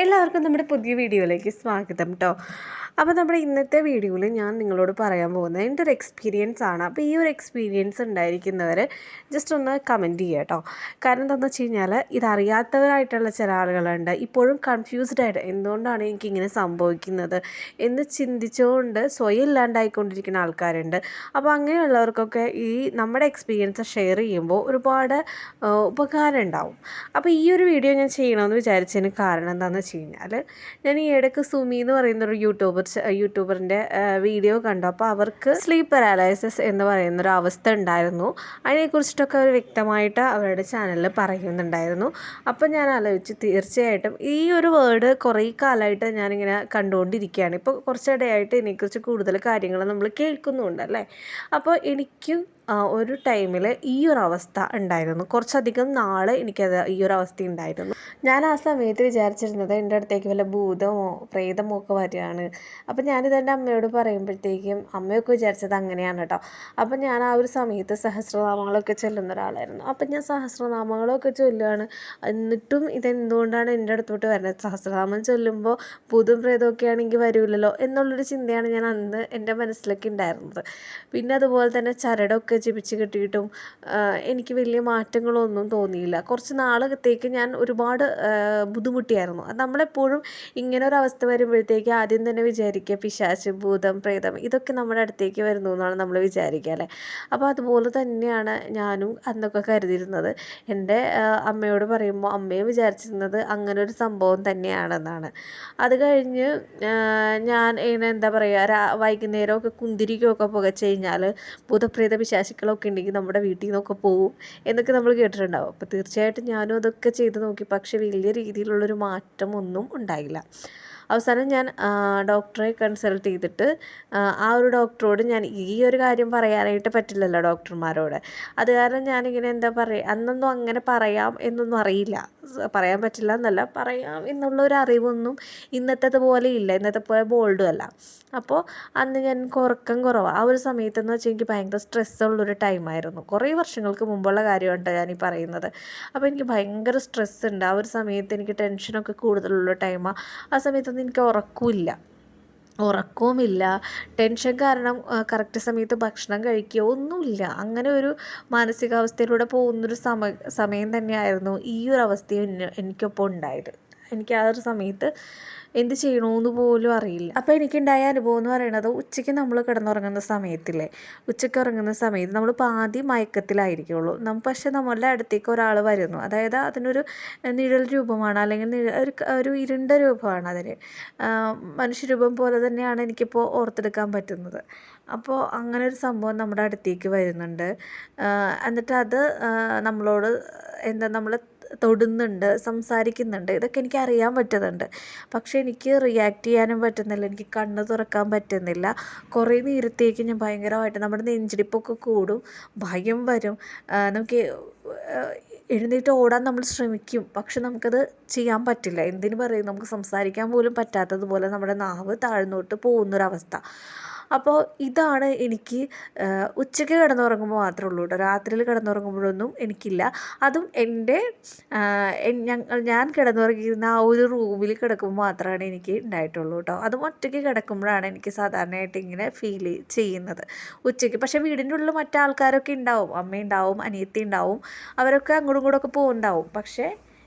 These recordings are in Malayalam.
എല്ലാവർക്കും നമ്മുടെ പുതിയ വീഡിയോയിലേക്ക് സ്വാഗതം കേട്ടോ അപ്പോൾ നമ്മുടെ ഇന്നത്തെ വീഡിയോയിൽ ഞാൻ നിങ്ങളോട് പറയാൻ പോകുന്നത് എന്റെ ഒരു എക്സ്പീരിയൻസ് ആണ്. അപ്പോൾ ഈ ഒരു എക്സ്പീരിയൻസ് ഉണ്ടായിരിക്കുന്നവർ ജസ്റ്റ് ഒന്ന് കമന്റ് ചെയ്യുക കേട്ടോ കാരണം എന്താണെന്ന് വെച്ച് കഴിഞ്ഞാൽ ഇതറിയാത്തവരായിട്ടുള്ള ചില ആളുകളുണ്ട്. ഇപ്പോഴും കൺഫ്യൂസ്ഡ് ആയിട്ട് എന്തുകൊണ്ടാണ് എനിക്കിങ്ങനെ സംഭവിക്കുന്നത്? എന്ന് ചിന്തിച്ചുകൊണ്ട് സ്വയം ഇല്ലാണ്ടായിക്കൊണ്ടിരിക്കുന്ന ആൾക്കാരുണ്ട്. അപ്പോൾ അങ്ങനെയുള്ളവർക്കൊക്കെ ഈ നമ്മുടെ എക്സ്പീരിയൻസ് ഷെയർ ചെയ്യുമ്പോൾ ഒരുപാട് ഉപകാരം ഉണ്ടാവും. അപ്പോൾ ഈ ഒരു വീഡിയോ ഞാൻ ചെയ്യണമെന്ന് വിചാരിച്ചതിന് കാരണം എന്താണെന്ന് വെച്ച് കഴിഞ്ഞാൽ ഞാൻ ഈ ഇടയ്ക്ക് സുമി എന്ന് പറയുന്ന ഒരു യൂട്യൂബർ യൂട്യൂബറിന്റെ വീഡിയോ കണ്ടു. അപ്പോൾ അവർക്ക് സ്ലീപ്പ് പാരാലൈസിസ് എന്ന് പറയുന്ന ഒരു അവസ്ഥ ഉണ്ടായിരുന്നു. അതിനെക്കുറിച്ചിട്ടൊക്കെ അവർ വ്യക്തമായിട്ട് അവരുടെ ചാനലിൽ പറയുന്നുണ്ടായിരുന്നു. അപ്പോൾ ഞാൻ ആലോചിച്ച് തീർച്ചയായിട്ടും ഈ ഒരു വേർഡ് കുറേ കാലമായിട്ട് ഞാനിങ്ങനെ കണ്ടുകൊണ്ടിരിക്കുകയാണ്. ഇപ്പോൾ കുറച്ചിടെയായിട്ട് ഇതിനെക്കുറിച്ച് കൂടുതൽ കാര്യങ്ങൾ നമ്മൾ കേൾക്കുന്നുണ്ടല്ലേ അപ്പോൾ എനിക്കും ഒരു ടൈമിൽ ഈ ഒരു അവസ്ഥ ഉണ്ടായിരുന്നു. കുറച്ചധികം നാൾ എനിക്കത് ഈ ഒരു അവസ്ഥ ഉണ്ടായിരുന്നു. ഞാൻ ആ സമയത്ത് വിചാരിച്ചിരുന്നത് എന്റെ അടുത്തേക്ക് വല്ല ഭൂതമോ പ്രേതമോ ഒക്കെ വരികയാണ്. അപ്പം ഞാനിത് എന്റെ അമ്മയോട് പറയുമ്പോഴത്തേക്കും അമ്മയൊക്കെ വിചാരിച്ചത് അങ്ങനെയാണ് കേട്ടോ അപ്പം ഞാൻ ആ ഒരു സമയത്ത് സഹസ്രനാമങ്ങളൊക്കെ ചൊല്ലുന്ന ഒരാളായിരുന്നു. അപ്പം ഞാൻ സഹസ്രനാമങ്ങളൊക്കെ ചൊല്ലുകയാണ് എന്നിട്ടും ഇതെന്തുകൊണ്ടാണ് എന്റെ അടുത്തോട്ട് വരുന്നത്? സഹസ്രനാമം ചൊല്ലുമ്പോൾ ഭൂതം പ്രേതമൊക്കെ ആണെങ്കിൽ വരില്ലല്ലോ എന്നുള്ളൊരു ചിന്തയാണ് ഞാൻ അന്ന് എന്റെ മനസ്സിലൊക്കെ ഉണ്ടായിരുന്നത്. പിന്നെ അതുപോലെ തന്നെ ചരടൊക്കെ ജപിച്ച് കിട്ടിയിട്ടും എനിക്ക് വലിയ മാറ്റങ്ങളൊന്നും തോന്നിയില്ല. കുറച്ച് നാളത്തേക്ക് ഞാൻ ഒരുപാട് ബുദ്ധിമുട്ടിയായിരുന്നു. അത് നമ്മളെപ്പോഴും ഇങ്ങനെ ഒരു അവസ്ഥ വരുമ്പോഴത്തേക്ക് ആദ്യം തന്നെ വിചാരിക്കുക പിശാച് ഭൂതം പ്രേതം ഇതൊക്കെ നമ്മുടെ അടുത്തേക്ക് വരുന്നു എന്നാണ് നമ്മൾ വിചാരിക്കുക അല്ലേ? അപ്പോൾ അതുപോലെ തന്നെയാണ് ഞാനും അന്നൊക്കെ കരുതിയിരുന്നത്. എന്റെ അമ്മയോട് പറയുമ്പോൾ അമ്മയും വിചാരിച്ചിരുന്നത് അങ്ങനെ ഒരു സംഭവം തന്നെയാണെന്നാണ്. അത് കഴിഞ്ഞ് ഞാൻ ഇങ്ങനെ എന്താ പറയുക വൈകുന്നേരമൊക്കെ കുന്തിരിക്കമൊക്കെ പുകച്ച് കഴിഞ്ഞാൽ ഭൂതപ്രേത പിശാചുക്കളൊക്കെ ഉണ്ടെങ്കിൽ നമ്മുടെ വീട്ടിൽ നിന്നൊക്കെ പോവും എന്നൊക്കെ നമ്മൾ കേട്ടിട്ടുണ്ടാവും. അപ്പോൾ തീർച്ചയായിട്ടും ഞാനും അതൊക്കെ ചെയ്ത് നോക്കി. പക്ഷേ വലിയ രീതിയിലുള്ളൊരു മാറ്റം ഒന്നും ഉണ്ടായില്ല. അവസാനം ഞാൻ ഡോക്ടറെ കൺസൾട്ട് ചെയ്തിട്ട് ആ, ഒരു ഡോക്ടറോട് ഞാൻ ഈ ഒരു കാര്യം പറയാനായിട്ട് പറ്റില്ലല്ലോ ഡോക്ടർമാരോട്. അത് കാരണം ഞാനിങ്ങനെ എന്താ പറയുക അന്നൊന്നും അങ്ങനെ പറയാം എന്നൊന്നും അറിയില്ല. പറയാൻ പറ്റില്ല എന്നല്ല പറയാം എന്നുള്ള ഒരു അറിവൊന്നും ഇന്നത്തെ പോലെ ഇല്ല. ഇന്നത്തെ പോലെ ബോൾഡും അല്ല. അപ്പോൾ അന്ന് ഞാൻ ഉറക്കം കുറവാണ് ആ ഒരു സമയത്തെന്ന് വെച്ചാൽ എനിക്ക് ഭയങ്കര സ്ട്രെസ്സുള്ളൊരു ടൈമായിരുന്നു കുറേ വർഷങ്ങൾക്ക് മുമ്പുള്ള കാര്യമാണ് ഞാൻ ഈ പറയുന്നത്. അപ്പോൾ എനിക്ക് ഭയങ്കര സ്ട്രെസ് ഉണ്ട്. ആ ഒരു സമയത്ത് എനിക്ക് ടെൻഷനൊക്കെ കൂടുതലുള്ള ടൈമാണ് ആ. സമയത്തൊന്നും എനിക്ക് ഉറക്കമില്ല ഉറക്കവുമില്ല. ടെൻഷൻ കാരണം കറക്റ്റ് സമയത്ത് ഭക്ഷണം കഴിക്കുക ഒന്നുമില്ല. അങ്ങനെ ഒരു മാനസികാവസ്ഥയിലൂടെ പോകുന്നൊരു സമ സമയം തന്നെയായിരുന്നു ഈ ഒരു അവസ്ഥയും എനിക്കൊപ്പം ഉണ്ടായത്. എനിക്ക് ആ ഒരു സമയത്ത് എന്ത് ചെയ്യണമെന്ന് പോലും അറിയില്ല. അപ്പോൾ എനിക്കുണ്ടായ അനുഭവം എന്ന് പറയുന്നത് ഉച്ചയ്ക്ക് നമ്മൾ കിടന്നുറങ്ങുന്ന സമയത്തില്ലേ? ഉച്ചയ്ക്ക് ഉറങ്ങുന്ന സമയത്ത് നമ്മൾ പാതി മയക്കത്തിലായിരിക്കുള്ളൂ. നമ്മ പക്ഷേ നമ്മളുടെ അടുത്തേക്ക് ഒരാൾ വരുന്നു. അതായത് അതിനൊരു നിഴൽ രൂപമാണ് അല്ലെങ്കിൽ ഒരു ഒരു ഇരുണ്ട രൂപമാണ് അതിന്. മനുഷ്യരൂപം പോലെ തന്നെയാണ് എനിക്കിപ്പോൾ ഓർത്തെടുക്കാൻ പറ്റുന്നത്. അപ്പോൾ അങ്ങനെ ഒരു സംഭവം നമ്മുടെ അടുത്തേക്ക് വരുന്നുണ്ട്. എന്നിട്ട് അത് നമ്മളോട് എന്താ നമ്മൾ തൊടുന്നുണ്ട് സംസാരിക്കുന്നുണ്ട്. ഇതൊക്കെ എനിക്ക് അറിയാൻ പറ്റുന്നുണ്ട്. പക്ഷേ എനിക്ക് റിയാക്ട് ചെയ്യാനും പറ്റുന്നില്ല. എനിക്ക് കണ്ണ് തുറക്കാൻ പറ്റുന്നില്ല. കുറേ നേരത്തേക്ക് ഞാൻ ഭയങ്കരമായിട്ട് നമ്മുടെ നെഞ്ചിടിപ്പൊക്കെ കൂടും. ഭയം വരും. നമുക്ക് എഴുന്നേറ്റ് ഓടാൻ നമ്മൾ ശ്രമിക്കും. പക്ഷെ നമുക്കത് ചെയ്യാൻ പറ്റില്ല. എന്തിനു പറയും? നമുക്ക് സംസാരിക്കാൻ പോലും പറ്റാത്തതുപോലെ നമ്മുടെ നാവ് താഴ്ന്നോട്ട് പോകുന്നൊരവസ്ഥ. അപ്പോൾ ഇതാണ് എനിക്ക് ഉച്ചയ്ക്ക് കിടന്നുറങ്ങുമ്പോൾ മാത്രമേ ഉള്ളൂ കേട്ടോ. രാത്രിയിൽ കിടന്നുറങ്ങുമ്പോഴൊന്നും എനിക്കില്ല. അതും എന്റെ ഞാൻ കിടന്നുറങ്ങിയിരുന്ന ആ ഒരു റൂമിൽ കിടക്കുമ്പോൾ മാത്രമാണ് എനിക്ക് ഉണ്ടായിട്ടുള്ളൂ കേട്ടോ. അതും ഒറ്റയ്ക്ക് കിടക്കുമ്പോഴാണ് എനിക്ക് സാധാരണയായിട്ട് ഇങ്ങനെ ഫീൽ ചെയ്യുന്നത് ഉച്ചയ്ക്ക്. പക്ഷേ വീടിന്റെ ഉള്ളിൽ മറ്റാൾക്കാരൊക്കെ ഉണ്ടാവും. അമ്മയുണ്ടാവും അനിയത്തി ഉണ്ടാവും. അവരൊക്കെ അങ്ങോട്ടും ഇങ്ങോട്ടൊക്കെ പോകുന്നുണ്ടാവും പക്ഷേ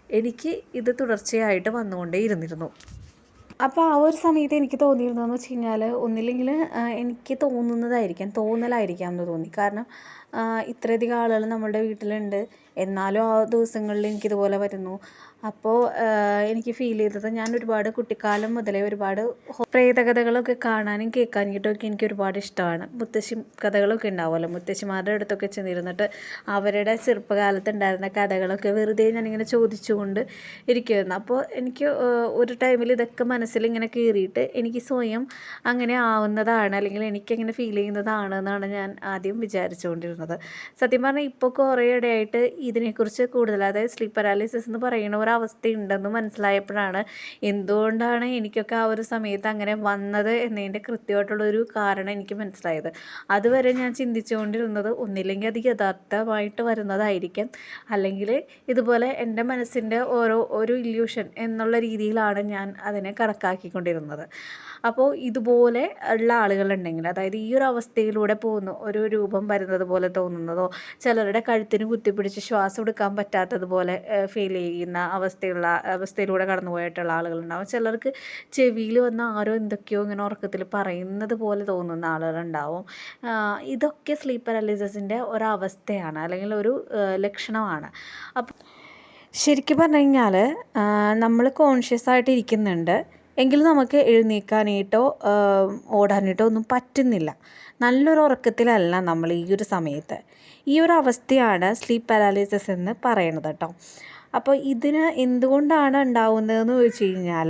എനിക്ക് ഇത് തുടർച്ചയായിട്ട് വന്നുകൊണ്ടേ ഇരുന്നിരുന്നു അപ്പോൾ ആ ഒരു സമയത്ത് എനിക്ക് തോന്നിയിരുന്നതെന്ന് വെച്ച് കഴിഞ്ഞാൽ ഒന്നില്ലെങ്കിൽ എനിക്ക് തോന്നുന്നതായിരിക്കാം തോന്നലായിരിക്കാം എന്ന് തോന്നി. കാരണം ഇത്രയധികം ആളുകൾ നമ്മുടെ വീട്ടിലുണ്ട്. എന്നാലും ആ ദിവസങ്ങളിൽ എനിക്കിതുപോലെ വരുന്നു. അപ്പോൾ എനിക്ക് ഫീൽ ചെയ്തത് ഞാൻ ഒരുപാട് കുട്ടിക്കാലം മുതലേ ഒരുപാട് പ്രേതകഥകളൊക്കെ കാണാനും കേൾക്കാനായിട്ടൊക്കെ എനിക്ക് ഒരുപാട് ഇഷ്ടമാണ്. മുത്തശ്ശി കഥകളൊക്കെ ഉണ്ടാവുമല്ലോ? മുത്തശ്ശിമാരുടെ അടുത്തൊക്കെ ചെന്നിരുന്നിട്ട് അവരുടെ ചെറുപ്പകാലത്ത് ഉണ്ടായിരുന്ന കഥകളൊക്കെ വെറുതെ ഞാനിങ്ങനെ ചോദിച്ചുകൊണ്ട് ഇരിക്കുമായിരുന്നു അപ്പോൾ എനിക്ക് ഒരു ടൈമിൽ ഇതൊക്കെ മനസ്സിൽ ഇങ്ങനെ കയറിയിട്ട് എനിക്ക് സ്വയം അങ്ങനെ ആവുന്നതാണ് അല്ലെങ്കിൽ എനിക്കങ്ങനെ ഫീൽ ചെയ്യുന്നതാണ് എന്നാണ് ഞാൻ ആദ്യം വിചാരിച്ചുകൊണ്ടിരുന്നത്. ചെയ്തുകൊണ്ടിരുന്നത് സത്യം പറഞ്ഞാൽ ഇപ്പോൾ കുറേ ഇടയായിട്ട് ഇതിനെക്കുറിച്ച് കൂടുതൽ അതായത് സ്ലീപ്പ് പാരാലിസിസ് എന്ന് പറയുന്ന ഒരു അവസ്ഥയുണ്ടെന്ന് മനസ്സിലായപ്പോഴാണ് എന്തുകൊണ്ടാണ് എനിക്കൊക്കെ ആ ഒരു സമയത്ത് അങ്ങനെ വന്നത് എന്നതിന്റെ കൃത്യമായിട്ടുള്ളൊരു കാരണം എനിക്ക് മനസ്സിലായത്. അതുവരെ ഞാൻ ചിന്തിച്ചുകൊണ്ടിരുന്നത് ഒന്നില്ലെങ്കിൽ അത് യഥാർത്ഥമായിട്ട് വരുന്നതായിരിക്കും അല്ലെങ്കിൽ ഇതുപോലെ എന്റെ മനസ്സിന്റെ ഓരോ ഒരു ഇല്യൂഷൻ എന്നുള്ള രീതിയിലാണ് ഞാൻ അതിനെ കണക്കാക്കിക്കൊണ്ടിരുന്നത്. അപ്പോൾ ഇതുപോലെ ഉള്ള ആളുകളുണ്ടെങ്കിൽ അതായത് ഈ ഒരു അവസ്ഥയിലൂടെ പോകുന്ന ഒരു രൂപം വരുന്നത് പോലെ തോന്നുന്നതോ ചിലരുടെ കഴുത്തിന് കുത്തിപ്പിടിച്ച് ശ്വാസം എടുക്കാൻ പറ്റാത്തതുപോലെ ഫീൽ ചെയ്യുന്ന അവസ്ഥയുള്ള അവസ്ഥയിലൂടെ കടന്നു പോയിട്ടുള്ള ആളുകളുണ്ടാവും. ചിലർക്ക് ചെവിയിൽ വന്ന ആരോ എന്തൊക്കെയോ ഇങ്ങനെ ഉറക്കത്തിൽ പറയുന്നത് പോലെ തോന്നുന്ന ആളുകളുണ്ടാവും. ഇതൊക്കെ സ്ലീപ്പ് പാരാലിസിന്റെ ഒരവസ്ഥയാണ് അല്ലെങ്കിൽ ഒരു ലക്ഷണമാണ്. അപ്പം ശരിക്കും പറഞ്ഞു കഴിഞ്ഞാൽ നമ്മൾ കോൺഷ്യസ് ആയിട്ട് ഇരിക്കുന്നുണ്ട്. എങ്കിലും നമുക്ക് എഴുന്നേൽക്കാനായിട്ടോ ഓടാനായിട്ടോ ഒന്നും പറ്റുന്നില്ല. നല്ലൊരു ഉറക്കത്തിലല്ല നമ്മൾ ഈ ഒരു സമയത്ത്. ഈ ഒരു അവസ്ഥയാണ് സ്ലീപ്പ് പാരാലിസിസ് എന്ന് പറയുന്നത് കേട്ടോ. അപ്പോൾ ഇതിന് എന്തുകൊണ്ടാണ് ഉണ്ടാവുന്നതെന്ന് ചോദിച്ചു കഴിഞ്ഞാൽ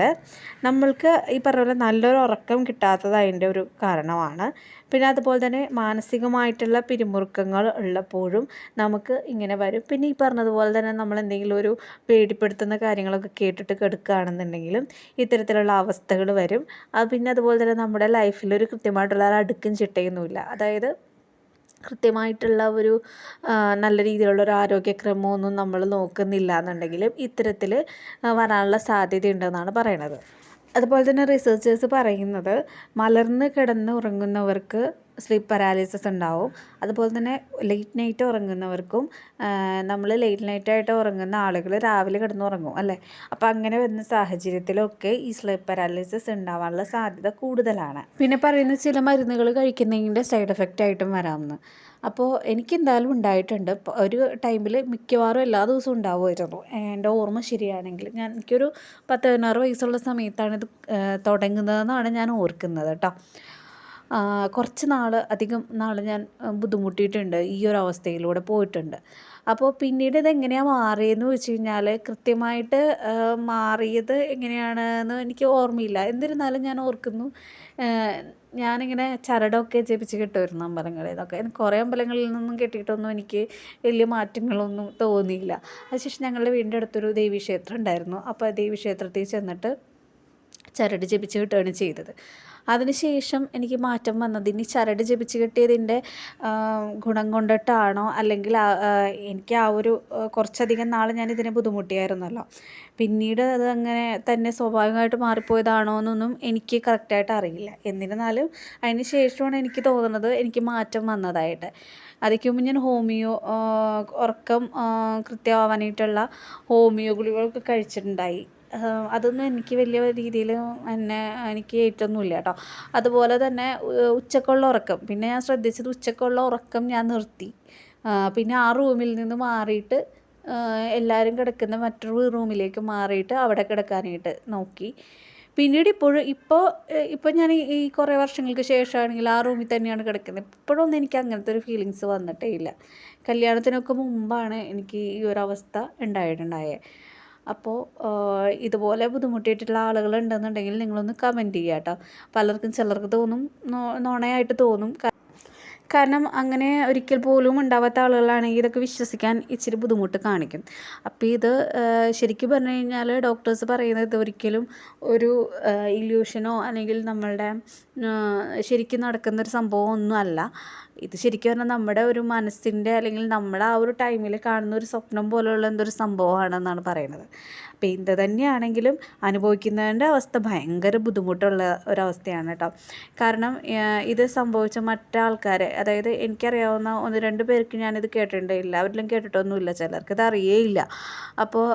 നമ്മൾക്ക് ഈ പറഞ്ഞ പോലെ നല്ലൊരു ഉറക്കം കിട്ടാത്തത് അതിന്റെ ഒരു കാരണമാണ്. പിന്നെ അതുപോലെ തന്നെ മാനസികമായിട്ടുള്ള പിരിമുറുക്കങ്ങൾ ഉള്ളപ്പോഴും നമുക്ക് ഇങ്ങനെ വരും. പിന്നെ ഈ പറഞ്ഞതുപോലെ തന്നെ നമ്മൾ എന്തെങ്കിലും ഒരു പേടിപ്പെടുത്തുന്ന കാര്യങ്ങളൊക്കെ കേട്ടിട്ട് കെടുക്കുകയാണെന്നുണ്ടെങ്കിലും ഇത്തരത്തിലുള്ള അവസ്ഥകൾ വരും. പിന്നെ അതുപോലെ തന്നെ നമ്മുടെ ലൈഫിൽ ഒരു കൃത്യമായിട്ടുള്ള അടുക്കും ചിട്ടയൊന്നുമില്ല. അതായത് കൃത്യമായിട്ടുള്ള ഒരു നല്ല രീതിയിലുള്ള ഒരു ആരോഗ്യക്രമമൊന്നും നമ്മൾ നോക്കുന്നില്ല എന്നുണ്ടെങ്കിലും ഇത്തരത്തിൽ വരാനുള്ള സാധ്യതയുണ്ടെന്നാണ് പറയണത്. അതുപോലെ തന്നെ റിസർച്ചേഴ്സ് പറയുന്നത് മലർന്ന് കിടന്ന് ഉറങ്ങുന്നവർക്ക് സ്ലീപ്പ് പരാലിസിസ് ഉണ്ടാവും. അതുപോലെ തന്നെ ലേറ്റ് നൈറ്റ് ഉറങ്ങുന്നവർക്കും നമ്മൾ ലേറ്റ് നൈറ്റായിട്ട് ഉറങ്ങുന്ന ആളുകൾ രാവിലെ കിടന്നുറങ്ങും അല്ലേ? അപ്പോൾ അങ്ങനെ വരുന്ന സാഹചര്യത്തിലൊക്കെ ഈ സ്ലീപ്പ് പരാലിസിസ് ഉണ്ടാവാനുള്ള സാധ്യത കൂടുതലാണ്. പിന്നെ പറയുന്ന ചില മരുന്നുകൾ കഴിക്കുന്നതിന്റെ സൈഡ് എഫക്റ്റ് ആയിട്ടും വരാമെന്ന്. അപ്പോൾ എനിക്ക് എന്തായാലും ഉണ്ടായിട്ടുണ്ട് ഒരു ടൈമിൽ മിക്കവാറും എല്ലാ ദിവസവും ഉണ്ടാവുമായിരുന്നു. എന്റെ ഓർമ്മ ശരിയാണെങ്കിൽ ഞാൻ എനിക്കൊരു പത്ത് പതിനാറ് വയസ്സുള്ള സമയത്താണ് ഇത് തുടങ്ങുന്നതെന്നാണ് ഞാൻ ഓർക്കുന്നത് കേട്ടോ. കുറച്ച് നാൾ അധികം നാൾ ഞാൻ ബുദ്ധിമുട്ടിയിട്ടുണ്ട്. ഈ ഒരു അവസ്ഥയിലൂടെ പോയിട്ടുണ്ട്. അപ്പോൾ പിന്നീട് ഇതെങ്ങനെയാണ് മാറിയതെന്ന് വെച്ച് കഴിഞ്ഞാൽ കൃത്യമായിട്ട് മാറിയത് എങ്ങനെയാണെന്ന് എനിക്ക് ഓർമ്മയില്ല. എന്നിരുന്നാലും ഞാൻ ഓർക്കുന്നു ഞാനിങ്ങനെ ചരടൊക്കെ ജപിച്ച് കെട്ടുമായിരുന്നു അമ്പലങ്ങളിൽ നിന്നൊക്കെ. കുറേ അമ്പലങ്ങളിൽ നിന്നും കെട്ടിയിട്ടൊന്നും എനിക്ക് വലിയ മാറ്റങ്ങളൊന്നും തോന്നിയില്ല. അതിനുശേഷം ഞങ്ങളുടെ വീടിന്റെ അടുത്തൊരു ദേവീക്ഷേത്രം ഉണ്ടായിരുന്നു. അപ്പോൾ ദേവീക്ഷേത്രത്തിൽ ചെന്നിട്ട് ചരട് ജപിച്ച് കിട്ടുകയാണ് ചെയ്തത്. അതിനുശേഷം എനിക്ക് മാറ്റം വന്നത് ഇനി ചരട് ജപിച്ച് കിട്ടിയതിന്റെ ഗുണം കൊണ്ടിട്ടാണോ? അല്ലെങ്കിൽ എനിക്ക് ആ ഒരു കുറച്ചധികം നാൾ ഞാൻ ഇതിനെ ബുദ്ധിമുട്ടിയായിരുന്നല്ലോ. പിന്നീട് അത് അങ്ങനെ തന്നെ സ്വാഭാവികമായിട്ട് മാറിപ്പോയതാണോ എന്നൊന്നും എനിക്ക് കറക്റ്റായിട്ട് അറിയില്ല. എന്നിരുന്നാലും അതിന് ശേഷമാണ് എനിക്ക് തോന്നുന്നത് എനിക്ക് മാറ്റം വന്നതായിട്ട്. അതിക്ക് മുമ്പ് ഞാൻ ഹോമിയോ ഉറക്കം കൃത്യമാവാനായിട്ടുള്ള ഹോമിയോ ഗുളികകളൊക്കെ കഴിച്ചിട്ടുണ്ടായി. അതൊന്നും എനിക്ക് വലിയ രീതിയിൽ എന്നെ എനിക്ക് ഏറ്റൊന്നുമില്ല കേട്ടോ. അതുപോലെ തന്നെ ഉച്ചക്കുള്ള ഉറക്കം. പിന്നെ ഞാൻ ശ്രദ്ധിച്ചത് ഉച്ചക്കുള്ള ഉറക്കം ഞാൻ നിർത്തി. പിന്നെ ആ റൂമിൽ നിന്ന് മാറിയിട്ട് എല്ലാവരും കിടക്കുന്ന മറ്റൊരു റൂമിലേക്ക് മാറിയിട്ട് അവിടെ കിടക്കാനായിട്ട് നോക്കി. പിന്നീട് ഇപ്പോഴും ഇപ്പോൾ ഇപ്പോൾ ഞാൻ ഈ കുറേ വർഷങ്ങൾക്ക് ശേഷമാണെങ്കിൽ ആ റൂമിൽ തന്നെയാണ് കിടക്കുന്നത്. ഇപ്പോഴൊന്നും എനിക്ക് അങ്ങനത്തെ ഒരു ഫീലിങ്സ് വന്നിട്ടേ ഇല്ല. കല്യാണത്തിനൊക്കെ മുമ്പാണ് എനിക്ക് ഈ ഒരു അവസ്ഥ ഉണ്ടായിട്ടുണ്ടായത് അപ്പോൾ ഇതുപോലെ ബുദ്ധിമുട്ടിയിട്ടുള്ള ആളുകളുണ്ടെന്നുണ്ടെങ്കിൽ നിങ്ങളൊന്ന് കമന്റ് ചെയ്യുക കേട്ടോ. പലർക്കും ചിലർക്ക് തോന്നും നോണയായിട്ട് തോന്നും. കാരണം അങ്ങനെ ഒരിക്കൽ പോലും ഉണ്ടാവാത്ത ആളുകളാണെങ്കിൽ ഇതൊക്കെ വിശ്വസിക്കാൻ ഇച്ചിരി ബുദ്ധിമുട്ട് കാണിക്കും. അപ്പോൾ ഇത് ശരിക്കും പറഞ്ഞു കഴിഞ്ഞാൽ ഡോക്ടേഴ്സ് പറയുന്നത് ഇതൊരിക്കലും ഒരു ഇല്യൂഷനോ അല്ലെങ്കിൽ നമ്മളുടെ ശരിക്കും നടക്കുന്ന ഒരു സംഭവം ഒന്നുമല്ല. ഇത് ശരിക്കും പറഞ്ഞാൽ നമ്മുടെ ഒരു മനസ്സിന്റെ അല്ലെങ്കിൽ നമ്മുടെ ആ ഒരു ടൈമിൽ കാണുന്ന ഒരു സ്വപ്നം പോലെയുള്ള എന്തൊരു സംഭവമാണെന്നാണ് പറയുന്നത്. അപ്പോൾ എന്ത് തന്നെയാണെങ്കിലും അനുഭവിക്കുന്നതിന്റെ അവസ്ഥ ഭയങ്കര ബുദ്ധിമുട്ടുള്ള ഒരവസ്ഥയാണ് കേട്ടോ. കാരണം ഇത് സംഭവിച്ച മറ്റാൾക്കാരെ അതായത് എനിക്കറിയാവുന്ന ഒന്ന് രണ്ട് പേർക്ക് ഞാനിത് കേട്ടിട്ടുണ്ട്. എല്ലാവരിലും കേട്ടിട്ടൊന്നുമില്ല. ചിലർക്ക് ഇത് അറിയേയില്ല. അപ്പോൾ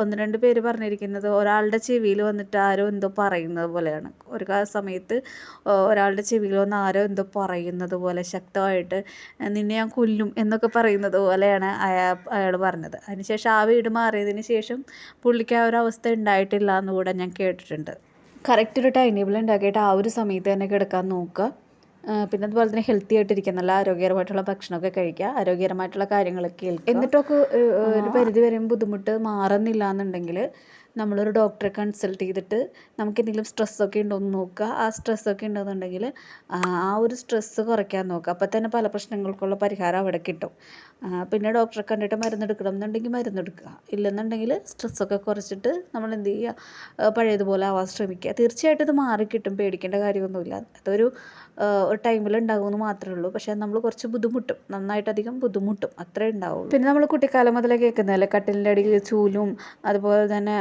ഒന്ന് രണ്ട് പേര് പറഞ്ഞിരിക്കുന്നത് ഒരാളുടെ ചെവിയിൽ വന്നിട്ട് ആരോ എന്തോ പറയുന്നത് പോലെയാണ്. ഒരു സമയത്ത് ഒരാളുടെ ചെവിയിലോ വന്ന് ആരോ എന്തോ പറയുന്നത് പോലെ ശക്തമായിട്ട് നിന്നെ ഞാൻ കൊല്ലും എന്നൊക്കെ പറയുന്നത് പോലെയാണ് അയാൾ അയാൾ പറഞ്ഞത്. അതിനുശേഷം ആ വീട് മാറിയതിന് ശേഷം പുള്ളിക്ക് ആ ഒരു അവസ്ഥ ഉണ്ടായിട്ടില്ല എന്ന് കൂടെ ഞാൻ കേട്ടിട്ടുണ്ട്. കറക്റ്റ് ഒരു ടൈം ടേബിൾ ഉണ്ടാക്കിയിട്ട് ആ ഒരു സമയത്ത് തന്നെ കിടക്കാൻ നോക്കുക. പിന്നെ അതുപോലെ തന്നെ ഹെൽത്തി ആയിട്ടിരിക്കുക നല്ല ആരോഗ്യകരമായിട്ടുള്ള ഭക്ഷണമൊക്കെ കഴിക്കുക ആരോഗ്യകരമായിട്ടുള്ള കാര്യങ്ങളൊക്കെ എന്നിട്ടൊക്കെ ഒരു പരിധി വരെയും ബുദ്ധിമുട്ട് മാറുന്നില്ല എന്നുണ്ടെങ്കിൽ നമ്മളൊരു ഡോക്ടറെ കൺസൾട്ട് ചെയ്തിട്ട് നമുക്ക് എന്തെങ്കിലും സ്ട്രെസ്സൊക്കെ ഉണ്ടോ എന്ന് നോക്കുക. ആ സ്ട്രെസ്സൊക്കെ ഉണ്ടെന്നുണ്ടെങ്കിൽ ആ ഒരു സ്ട്രെസ്സ് കുറയ്ക്കാൻ നോക്കുക. അപ്പോൾ തന്നെ പല പ്രശ്നങ്ങൾക്കുള്ള പരിഹാരം അവിടെ കിട്ടും. പിന്നെ ഡോക്ടറെ കണ്ടിട്ട് മരുന്നെടുക്കണം എന്നുണ്ടെങ്കിൽ മരുന്നെടുക്കുക. ഇല്ലെന്നുണ്ടെങ്കിൽ സ്ട്രെസ്സൊക്കെ കുറച്ചിട്ട് നമ്മൾ എന്ത് ചെയ്യുക പഴയതുപോലെ ആവാൻ ശ്രമിക്കുക. തീർച്ചയായിട്ടും ഇത് മാറിക്കിട്ടും പേടിക്കേണ്ട കാര്യമൊന്നുമില്ല. അതൊരു ടൈമിൽ ഉണ്ടാകുമെന്ന് മാത്രമേ ഉള്ളൂ. പക്ഷേ നമ്മൾ കുറച്ച് ബുദ്ധിമുട്ടും. നന്നായിട്ടധികം ബുദ്ധിമുട്ടും. അത്രേ ഉണ്ടാവുള്ളൂ. പിന്നെ നമ്മൾ കുട്ടിക്കാലം മുതലേ കേൾക്കുന്നതല്ലേ? കട്ടിലിന്റെ അടിയിൽ ചൂലും അതുപോലെ തന്നെ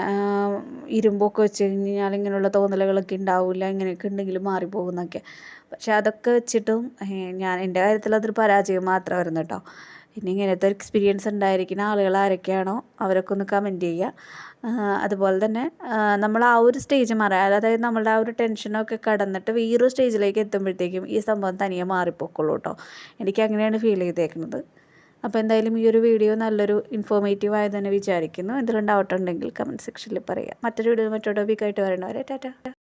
ഇരുമ്പൊക്കെ വെച്ച് കഴിഞ്ഞാൽ ഇങ്ങനെയുള്ള തോന്നലുകളൊക്കെ ഉണ്ടാവില്ല ഇങ്ങനെയൊക്കെ ഉണ്ടെങ്കിൽ മാറിപ്പോകുന്നൊക്കെ. പക്ഷെ അതൊക്കെ വെച്ചിട്ടും ഞാൻ എന്റെ കാര്യത്തിൽ അതൊരു പരാജയം മാത്രമായിരുന്നു കേട്ടോ. ഇനി ഇങ്ങനത്തെ ഒരു എക്സ്പീരിയൻസ് ഉണ്ടായിരിക്കുന്ന ആളുകൾ ആരൊക്കെയാണോ അവരൊക്കെ ഒന്ന് കമന്റ് ചെയ്യുക. അതുപോലെ തന്നെ നമ്മൾ ആ ഒരു സ്റ്റേജ് മാറാൻ അതായത് നമ്മളുടെ ആ ഒരു ടെൻഷനൊക്കെ കടന്നിട്ട് വേറൊരു സ്റ്റേജിലേക്ക് എത്തുമ്പോഴത്തേക്കും ഈ സംഭവം തനിയെ മാറിപ്പോക്കുള്ളൂ കേട്ടോ. എനിക്ക് അങ്ങനെയാണ് ഫീൽ ചെയ്തേക്കുന്നത്. അപ്പോൾ എന്തായാലും ഈ ഒരു വീഡിയോ നല്ലൊരു ഇൻഫോർമേറ്റീവ് ആയതെന്ന് വിചാരിക്കുന്നു. എന്തെങ്കിലും ഡൗട്ട് ഉണ്ടെങ്കിൽ കമന്റ് സെക്ഷനിൽ പറയുക മറ്റൊരു വീഡിയോ മറ്റൊരു ടോപ്പിക്കായിട്ട് വരണവരെ ടാറ്റ.